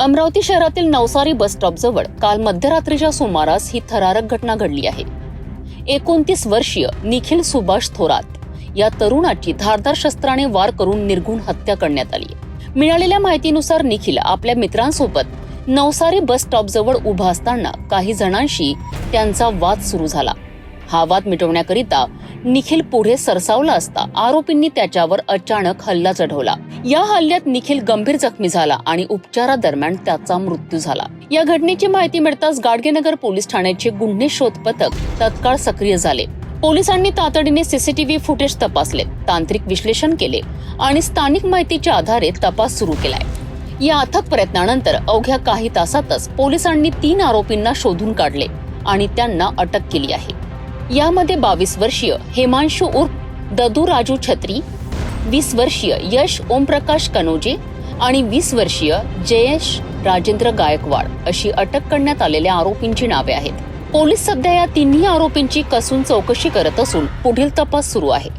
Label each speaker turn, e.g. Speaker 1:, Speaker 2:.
Speaker 1: अमरावती शहरातील नवसारी बस स्टॉपजवळ काल मध्यरात्रीच्या सुमारास ही थरारक घटना घडली आहे. एकोणतीस वर्षीय निखिल सुभाष थोरात या तरुणाची धारदार शस्त्राने वार करून निर्घुण हत्या करण्यात आली मिळालेल्या माहितीनुसार निखिल आपल्या मित्रांसोबत नवसारी बस स्टॉपजवळ उभा असताना काही जणांशी त्यांचा वाद सुरू झाला. हा वाद मिटवण्याकरिता निखिल पुढे सरसावला असता आरोपींनी त्याच्यावर अचानक हल्ला चढवला. या हल्ल्यात निखिल गंभीर जखमी झाला आणि उपचारादरम्यान त्याचा मृत्यू झाला. या घटनेची माहिती मिळताच गाडगेनगर पोलीस ठाण्याचे गुन्हे शोध पथक तत्काळ सक्रिय झाले. पोलिसांनी तातडीने सीसीटीव्ही फुटेज तपासले तांत्रिक विश्लेषण केले आणि स्थानिक माहितीच्या आधारे तपास सुरू केलाय. या अथक प्रयत्नानंतर अवघ्या काही तासातच पोलिसांनी तीन आरोपींना शोधून काढले आणि त्यांना अटक केली आहे. यामध्ये बावीस वर्षीय हेमांशु उर्फ ददू राजू छत्री वीस वर्षीय यश ओमप्रकाश कनोजे आणि वीस वर्षीय जयेश राजेंद्र गायकवाड अशी अटक करण्यात आलेल्या आरोपींची नावे आहेत. पोलीस सध्या या तिन्ही आरोपींची कसून चौकशी करत असून पुढील तपास सुरू आहे.